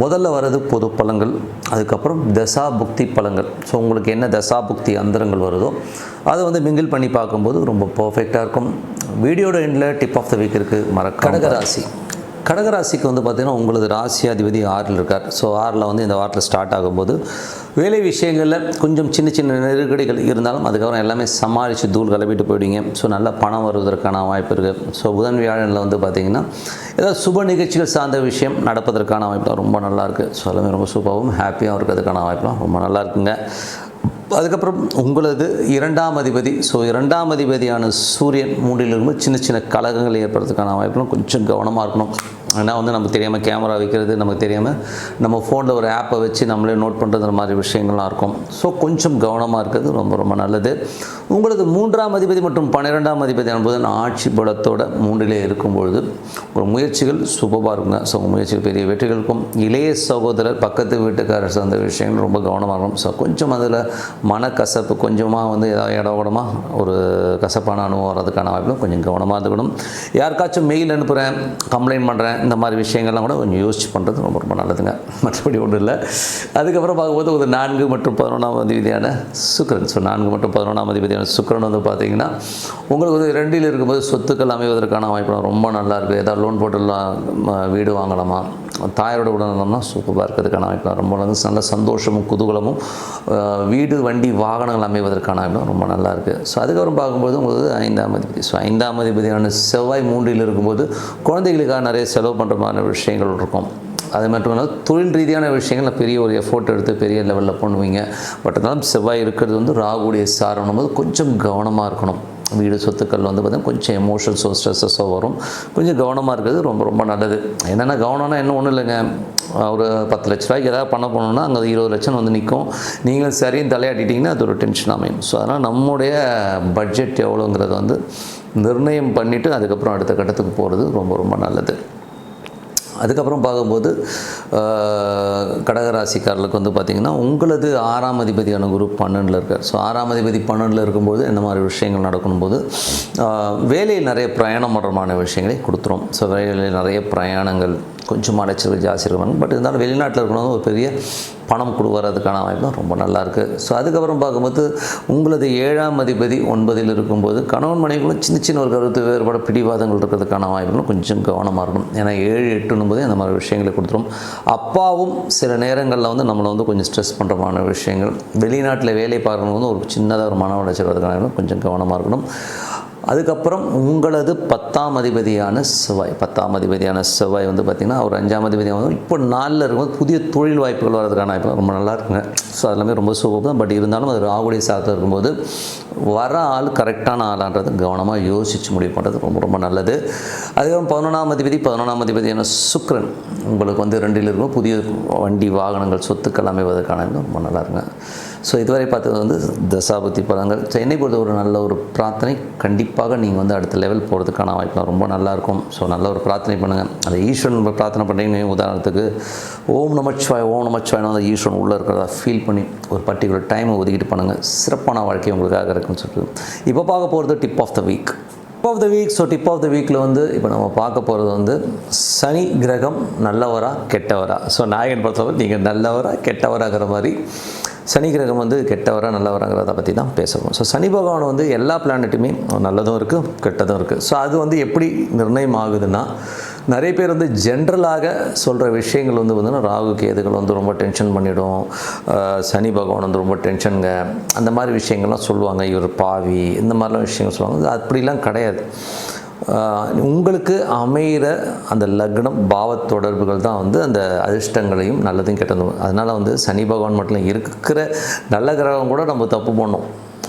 முதல்ல வர்றது பொது பழங்கள் அதுக்கப்புறம் தசா புக்தி பழங்கள் ஸோ உங்களுக்கு என்ன தசா புக்தி அந்தரங்கள் வருதோ அதை வந்து மிங்கிள் பண்ணி பார்க்கும்போது ரொம்ப பர்ஃபெக்டாக இருக்கும். வீடியோட எண்டில் டிப் ஆஃப் த வீக் இருக்குது மற கடகராசி. கடகராசிக்கு வந்து பார்த்திங்கன்னா உங்களது ராசி அதிபதி ஆறில் இருக்கார். ஸோ ஆறில் வந்து இந்த வாரத்தில் ஸ்டார்ட் ஆகும்போது வேலை விஷயங்களில் கொஞ்சம் சின்ன சின்ன நெருக்கடிகள் இருந்தாலும் அதுக்கப்புறம் எல்லாமே சமாளித்து தூள் கிளப்பிட்டு போயிடுங்க ஸோ நல்ல பணம் வருவதற்கான வாய்ப்பு இருக்குது ஸோ புதன் வியாழனில் வந்து பார்த்திங்கன்னா ஏதாவது சுப நிகழ்ச்சிகள் சார்ந்த விஷயம் நடப்பதற்கான வாய்ப்புலாம் ரொம்ப நல்லாயிருக்கு ஸோ எல்லாமே ரொம்ப சூப்பராகவும் ஹாப்பியாகவும் இருக்கிறதுக்கான வாய்ப்புலாம் ரொம்ப நல்லா இருக்குங்க. அதுக்கப்புறம் உங்களது இரண்டாம் அதிபதி ஸோ இரண்டாம் அதிபதியான சூரியன் மூன்றிலிருந்து சின்ன சின்ன கலகங்கள் ஏற்படுறதுக்கான வாய்ப்புகளும் கொஞ்சம் கவனமாக இருக்கணும். ஆனால் வந்து நமக்கு தெரியாமல் கேமரா வைக்கிறது நமக்கு தெரியாமல் நம்ம ஃபோனில் ஒரு ஆப்பை வச்சு நம்மளே நோட் பண்ணுறது மாதிரி விஷயங்கள்லாம் இருக்கும். ஸோ கொஞ்சம் கவனமாக இருக்கிறது ரொம்ப ரொம்ப நல்லது. உங்களது மூன்றாம் அதிபதி மற்றும் பன்னிரெண்டாம் அதிபதி என்பது ஆட்சி பலத்தோட மூன்றிலே இருக்கும்பொழுது ஒரு முயற்சிகள் சுபமாக இருக்குங்க. ஸோ உங்கள் முயற்சிகள் பெரிய வெற்றிகளுக்கும் இளைய சகோதரர் பக்கத்து வீட்டுக்காரர் சார்ந்த விஷயங்கள் ரொம்ப கவனமாக இருக்கும். ஸோ கொஞ்சம் அதில் மனக்கசப்பு கொஞ்சமாக வந்து ஏதாவது இடோடமாக ஒரு கசப்பான அனுபவம் வர்றதுக்கான வாய்ப்பில் கொஞ்சம் கவனமாக இருக்கணும் யாருக்காச்சும் மெயில் அனுப்புகிறேன் கம்ப்ளைண்ட் பண்ணுறேன் இந்த மாதிரி விஷயங்கள்லாம் கூட கொஞ்சம் யோசிச்சு பண்ணுறது ரொம்ப ரொம்ப நல்லதுங்க. மற்றபடி ஒன்றும் இல்லை. அதுக்கப்புறம் பார்க்கும்போது ஒரு நான்கு மற்றும் பதினொன்றாம் அதிபதியான சுக்கரன். ஸோ நான்கு மற்றும் பதினொன்றாம் அதிபதியான சுக்கரன் வந்து பார்த்தீங்கன்னா உங்களுக்கு வந்து ரெண்டில் இருக்கும்போது சொத்துக்கள் அமைவதற்கான வாய்ப்பு ரொம்ப நல்லாயிருக்கு ஏதாவது லோன் போட்டுலாம் வீடு வாங்கலாமா? தாயாரோட உடனம்னா சூப்பராக இருக்கிறதுக்கான அமைப்பு ரொம்ப நல்லது. நல்ல சந்தோஷமும் குதூகலமும் வீடு வண்டி வாகனங்கள் அமைவதற்கான அமைப்பு ரொம்ப நல்லா இருக்குது ஸோ அதுக்கப்புறம் பார்க்கும்போது உங்களுக்கு ஐந்தாம் அதிபதி. ஸோ ஐந்தாம் அதிபதியான செவ்வாய் மூன்றில் இருக்கும்போது குழந்தைகளுக்காக நிறைய செலவு பண்ணுற மாதிரி விஷயங்கள் இருக்கும். அது மட்டும் இல்லாமல் தொழில் ரீதியான விஷயங்கள் பெரிய ஒரு எஃபோர்ட் எடுத்து பெரிய லெவலில் பண்ணுவீங்க. பட் இருந்தாலும் செவ்வாய் இருக்கிறது வந்து ராகுடைய சாரணும். போது கொஞ்சம் கவனமாக இருக்கணும். வீடு சொத்துக்கள் வந்து பார்த்தீங்கன்னா கொஞ்சம் எமோஷன்ஸோ ஸ்ட்ரெஸ்ஸஸோ வரும். கொஞ்சம் கவனமாக இருக்கிறது ரொம்ப ரொம்ப நல்லது. என்னென்ன கவனம்னா என்ன ஒன்றும் இல்லைங்க. ஒரு பத்து லட்ச ரூபாய்க்கு ஏதாவது பண்ண போகணுன்னா அங்கே இருபது லட்சம் வந்து நிற்கும் நீங்கள் சரியும் தலையாட்டிட்டிங்கன்னா அது ஒரு டென்ஷன் அமையும். ஸோ அதனால் நம்முடைய பட்ஜெட் எவ்வளோங்கிறத வந்து நிர்ணயம் பண்ணிவிட்டு அதுக்கப்புறம் அடுத்த கட்டத்துக்கு போகிறது ரொம்ப ரொம்ப நல்லது. அதுக்கப்புறம் பார்க்கும்போது கடகராசிக்காரர்களுக்கு வந்து பார்த்திங்கன்னா உங்களது ஆறாம் அதிபதியான குரு பன்னெண்டில் இருக்கார். ஸோ ஆறாம் அதிபதி பன்னெண்டில் இருக்கும்போது இந்த மாதிரி விஷயங்கள் நடக்கும்போது வேலையில் நிறைய பிரயாணம் பண்ணுறமான விஷயங்களை கொடுத்துரும். ஸோ வேலையில் நிறைய பிரயாணங்கள் கொஞ்சம் அலைச்சல்கள் ஜாஸ்தி இருப்பாங்க பட் இருந்தாலும் வெளிநாட்டில் இருக்கணும் ஒரு பெரிய பணம் கொடு வர்றதுக்கான வாய்ப்பு ரொம்ப நல்லா இருக்குது ஸோ அதுக்கப்புறம் பார்க்கும்போது உங்களது ஏழாம் அதிபதி ஒன்பதில் இருக்கும்போது கணவன் மனைவிகளும் சின்ன சின்ன ஒரு கருத்து வேறுபாடு பிடிவாதங்கள் இருக்கிறதுக்கான வாய்ப்புகளும் கொஞ்சம் கவனமாக இருக்கணும். ஏன்னா ஏழு எட்டுன்னும் போது அந்த மாதிரி விஷயங்களை கொடுத்துரும். அப்பாவும் சில நேரங்களில் வந்து நம்மளை வந்து கொஞ்சம் ஸ்ட்ரெஸ் பண்ணுறமான விஷயங்கள். வெளிநாட்டில் வேலை பார்க்கணும் வந்து ஒரு சின்னதாக ஒரு மன உளைச்சல் கொஞ்சம் கவனமாக இருக்கணும். அதுக்கப்புறம் உங்களது பத்தாம் அதிபதியான செவ்வாய். பத்தாம் அதிபதியான செவ்வாய் வந்து பார்த்திங்கன்னா அவர் அஞ்சாம் அதிபதியாக இப்போ நாளில் இருக்கும்போது புதிய தொழில் வாய்ப்புகள் வர்றதுக்கான வாய்ப்பு ரொம்ப நல்லா இருக்குங்க. ஸோ அதெல்லாமே ரொம்ப சூப்பர் தான் பட் இருந்தாலும் அது ராகுடைய சாதத்தில் இருக்கும்போது வர ஆள் கரெக்டான ஆளான்றது கவனமாக யோசித்து முடிவு பண்ணுறது ரொம்ப ரொம்ப நல்லது. அதுக்கப்புறம் பதினொன்றாம் அதிபதி பதினொன்றாம் அதிபதியான சுக்ரன் உங்களுக்கு வந்து ரெண்டில் இருக்கும். புதிய வண்டி வாகனங்கள் சொத்துக்கள் அமைவதற்கான ரொம்ப நல்லா இருக்குங்க. ஸோ இதுவரை பார்த்தது வந்து தசாபுத்தி பலங்கள் ஸோ என்னை பொறுத்த ஒரு நல்ல ஒரு பிரார்த்தனை. கண்டிப்பாக நீங்கள் வந்து அடுத்த லெவல் போகிறதுக்கான வாய்ப்புலாம் ரொம்ப நல்லாயிருக்கும். ஸோ நல்ல ஒரு பிரார்த்தனை பண்ணுங்கள் அந்த ஈஸ்வரன் பிரார்த்தனை பண்ணுறீங்க உதாரணத்துக்கு ஓம் நமச்சிவாய் ஓம் நமச்சிவாய் அந்த ஈஸ்வரன் உள்ளே இருக்கிறதா ஃபீல் பண்ணி ஒரு பர்டிகுலர் டைமை ஒதுக்கிட்டு பண்ணுங்கள் சிறப்பான வாழ்க்கை உங்களுக்காக இருக்குன்னு சொல்லிட்டு. இப்போ பார்க்க போகிறது tip of the week tip of the week so tip of the வீக்கில் வந்து இப்போ நம்ம பார்க்க போகிறது வந்து சனி கிரகம் நல்லவரா கெட்டவரா? ஸோ நாயகன் பொறுத்தவரை நீங்கள் நல்லவரா கெட்டவராகிற மாதிரி சனி கிரகம் வந்து கெட்டவரா நல்லவராங்கிறத பற்றி தான் பேசுவோம் ஸோ சனி பகவான் வந்து எல்லா பிளானட்டுமே நல்லதும் இருக்குது கெட்டதும் இருக்குது ஸோ அது வந்து எப்படி நிர்ணயம் ஆகுதுன்னா நிறைய பேர் வந்து ஜென்ரலாக சொல்கிற விஷயங்கள் வந்து பார்த்தீங்கன்னா ராகு கேதுகள் வந்து ரொம்ப டென்ஷன் பண்ணிவிடும் சனி பகவான் வந்து ரொம்ப டென்ஷனுங்க அந்த மாதிரி விஷயங்கள்லாம் சொல்லுவாங்க. இவர் பாவி இந்த மாதிரிலாம் விஷயங்கள் சொல்லுவாங்க. அப்படிலாம் கிடையாது. உங்களுக்கு அமைகிற அந்த லக்னம் பாவ தொடர்புகள் தான் வந்து அந்த அதிர்ஷ்டங்களையும் நல்லதும் கெட்டதும் அதனால் வந்து சனி பகவான் மட்டும் இருக்கிற நல்ல கிரகம் கூட நம்ம தப்பு பண்ணோம்.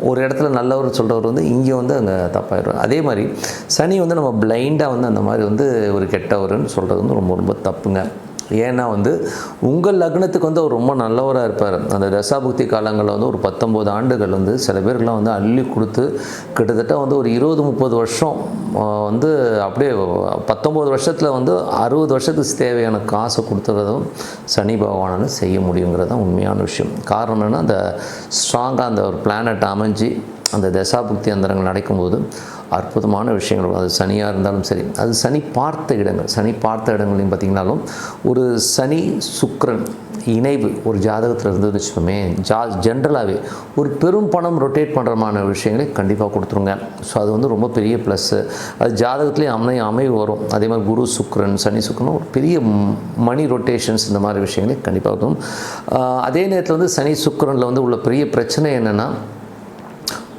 ஒரு இடத்துல நல்லவர் சொல்கிறவர் வந்து இங்கே வந்து அங்கே தப்பாயிடும் அதே மாதிரி சனி வந்து நம்ம பிளைண்டாக வந்து அந்த மாதிரி வந்து ஒரு கெட்டவர்னு சொல்கிறது வந்து ரொம்ப ரொம்ப தப்புங்க. ஏன்னா வந்து உங்கள் லக்னத்துக்கு வந்து அவர் ரொம்ப நல்லவராக இருப்பார். அந்த தசாபுக்தி காலங்களில் வந்து ஒரு பத்தொம்போது ஆண்டுகள் வந்து சில பேருக்குலாம் வந்து அள்ளி கொடுத்து கிட்டத்தட்ட வந்து ஒரு இருபது முப்பது வருஷம் வந்து அப்படியே பத்தொம்போது வருஷத்தில் வந்து அறுபது வருஷத்துக்கு தேவையான காசை கொடுத்துறதும் சனி பகவானால செய்ய முடியுங்கிறது தான் உண்மையான விஷயம். காரணம் என்னென்னா அந்த ஸ்ட்ராங்காக அந்த ஒரு பிளானட் அமைஞ்சு அந்த தசாபுக்தி அந்தரங்கள் நடக்கும்போது அற்புதமான விஷயங்கள். அது சனியாக இருந்தாலும் சரி. அது சனி பார்த்த இடங்கள். சனி பார்த்த இடங்களையும் பார்த்திங்கனாலும் ஒரு சனி சுக்கரன் இணைவு ஒரு ஜாதகத்தில் இருந்ததுன்னு வச்சுக்கோமே ஜா ஜென்ரலாகவே ஒரு பெரும் பணம் ரொட்டேட் பண்ணுறமான விஷயங்களை கண்டிப்பாக கொடுத்துருங்க. ஸோ அது வந்து ரொம்ப பெரிய ப்ளஸ்ஸு அது ஜாதகத்துலேயே அமை அமைவு வரும். அதே மாதிரி குரு சுக்கரன் சனி சுக்கரன் ஒரு பெரிய மணி ரொட்டேஷன்ஸ் இந்த மாதிரி விஷயங்களை கண்டிப்பாக வரும். அதே நேரத்தில் வந்து சனி சுக்கரனில் வந்து உள்ள பெரிய பிரச்சனை என்னென்னா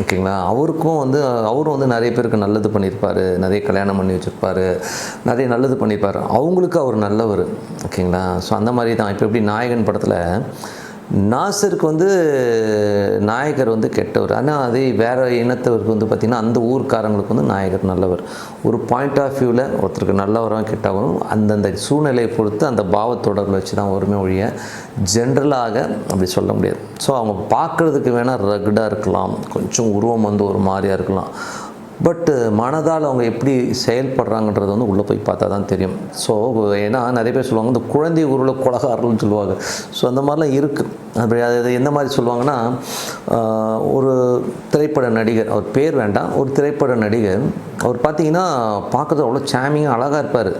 ஓகேங்களா? அவருக்கும் வந்து அவரும் வந்து நிறைய பேருக்கு நல்லது பண்ணியிருப்பார். நிறைய கல்யாணம் பண்ணி வச்சுருப்பார். நிறைய நல்லது பண்ணியிருப்பார். அவங்களுக்கு அவர் நல்லவர். ஓகேங்களா? ஸோ அந்த மாதிரி தான். இப்போ எப்படி நாயகன் படத்தில் நாசருக்கு வந்து நாயகர் வந்து கெட்டவர். ஆனால் அதே வேறு இனத்தவருக்கு வந்து பார்த்திங்கன்னா அந்த ஊர்க்காரங்களுக்கு வந்து நாயகர் நல்லவர். ஒரு பாயிண்ட் ஆஃப் வியூவில் ஒருத்தருக்கு நல்லவரும் கெட்டவரும் அந்தந்த சூழ்நிலையை பொறுத்து அந்த பாவத்தொடர்பில் வச்சு தான் வருமே ஒழிய ஜென்ரலாக அப்படி சொல்ல முடியாது. ஸோ அவங்க பார்க்குறதுக்கு வேணால் ரகுடாக இருக்கலாம். கொஞ்சம் உருவம் வந்து ஒரு மாதிரியாக இருக்கலாம். பட்டு uh, மனதால் அவங்க எப்படி செயல்படுறாங்கன்றது வந்து உள்ளே போய் பார்த்தா தான் தெரியும். ஸோ ஏன்னா நிறைய பேர் சொல்லுவாங்க இந்த குழந்தை உருவில் கொலகாரர்கள்னு சொல்லுவாங்க. ஸோ அந்த மாதிரிலாம் இருக்குது அப்படி அது எந்த மாதிரி சொல்லுவாங்கன்னா ஒரு திரைப்பட நடிகர் அவர் பேர் வேண்டாம் ஒரு திரைப்பட நடிகர் அவர் பார்த்தீங்கன்னா பார்க்குறது அவ்வளோ சாமிங்காக அழகாக இருப்பார்.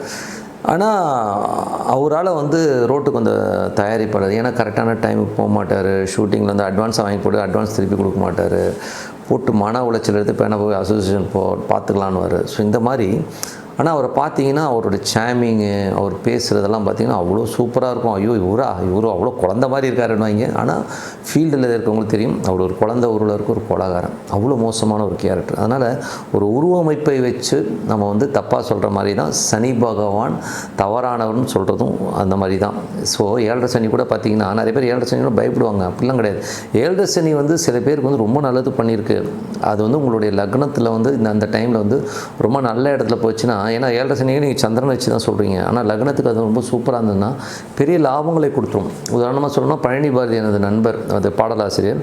ஆனால் அவரால் வந்து ரோட்டுக்கு வந்து தயாரிப்பாளர் ஏன்னா கரெக்டான டைமுக்கு போக மாட்டார். ஷூட்டிங்கில் வந்து அட்வான்ஸ் வாங்கி போட்டு அட்வான்ஸ் திருப்பி கொடுக்க மாட்டார். போட்டு மன உளைச்சல் எடுத்து இப்போ என்ன போய் அசோசியேஷன் போ பார்த்துக்கலான்னு ஸோ இந்த மாதிரி ஆனால் அவரை பார்த்தீங்கன்னா அவரோட சாமிங்கு அவர் பேசுகிறதெல்லாம் பார்த்தீங்கன்னா அவ்வளோ சூப்பராக இருக்கும். ஐயோ இவரா? இவரும் அவ்வளோ குழந்த மாதிரி இருக்காருன்னு ஆனால் ஃபீல்டில் இருக்கவங்களுக்கு தெரியும் அவர் ஒரு குழந்த உருவில் இருக்க ஒரு கொலகாரன். அவ்வளோ மோசமான ஒரு கேரக்டர் அதனால் ஒரு உருவமைப்பை வச்சு நம்ம வந்து தப்பாக சொல்கிற மாதிரி தான் சனி பகவான் தவறானவர்னு சொல்கிறதும் அந்த மாதிரி தான் ஸோ ஏழரை சனி கூட பார்த்தீங்கன்னா நிறைய பேர் ஏழரை சனி கூட பயப்படுவாங்க. அப்படிலாம் கிடையாது. ஏழரை சனி வந்து சில பேருக்கு வந்து ரொம்ப நல்லது பண்ணியிருக்கு. அது வந்து உங்களுடைய லக்னத்தில் வந்து இந்த அந்த டைமில் வந்து ரொம்ப நல்ல இடத்துல போச்சுன்னா ஏன்னா ஏழரை சனியை நீங்கள் சந்திரன் வச்சு தான் சொல்கிறீங்க ஆனால் லக்னத்துக்கு அது ரொம்ப சூப்பராக இருந்ததுன்னா பெரிய லாபங்களை கொடுத்துரும். உதாரணமாக சொல்லணும்னா பழனி பாரதி எனது நண்பர் அது பாடலாசிரியர்.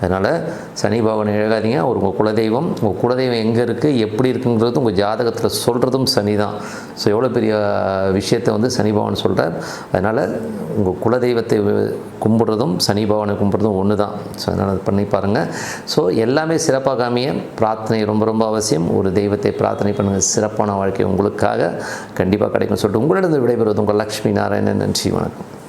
அதனால் சனி பகவானை இழகாதீங்க. அவர் உங்கள் குலதெய்வம் உங்கள் குலதெய்வம் எங்கே இருக்குது எப்படி இருக்குங்கிறது உங்கள் ஜாதகத்தில் சொல்கிறதும் சனி தான் ஸோ எவ்வளோ பெரிய விஷயத்தை வந்து சனி பகவான் சொல்கிறார் அதனால் உங்கள் குலதெய்வத்தை கும்பிட்றதும் சனி பகவானை கும்பிட்றதும் ஒன்று தான் ஸோ அதனால் அது பண்ணி பாருங்கள் ஸோ எல்லாமே சிறப்பாக சிறப்பாகாமைய பிரார்த்தனை ரொம்ப ரொம்ப அவசியம். ஒரு தெய்வத்தை பிரார்த்தனை பண்ணுங்கள் சிறப்பான வாழ்க்கை உங்களுக்காக. கண்டிப்பாக கிடைக்கும் சொல்லிட்டு உங்களிடம் விடைபெறுவது உங்கள் லக்ஷ்மி நாராயணன். நன்றி வணக்கம்.